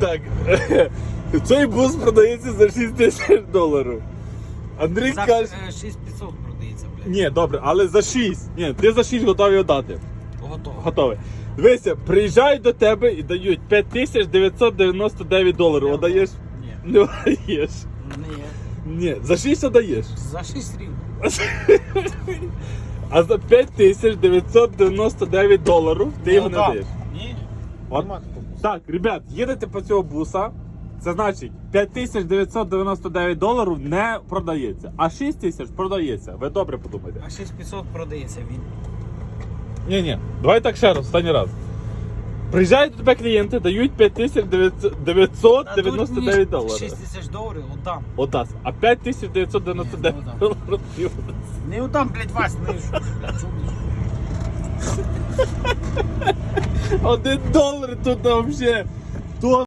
Так. Цей бус продається за 6 тисяч доларів. Андрій За каже. е, 6500 продається, блядь. Ні, добре, але за 6. Ні, ти за 6 готовий віддати. Готово. Готовий. Дивися, приїжджають до тебе і дають 5999 доларів. Не Отдаєш? Ні. Не отдаєш. Ні. Ні, за 6 отдаєш. За 6 рівно. А за 5999 доларів ти його не Ну, так. даєш. От. Так, ребят, їдете по цього буса. Це значить 5999 доларів не продається, а 6 тисяч продається. Ви добре подумайте. А 6500 продається він. Ні, ні, давай так ще раз, останній раз. Приїжджають до тебе клієнти, дають 5999 доларів. 6 тисяч доларів отдам. Отдасть. А 5999 Ні, ну да. доларів. Не отдам, блядь, вас, не що блядь, O ten dolar tutaj się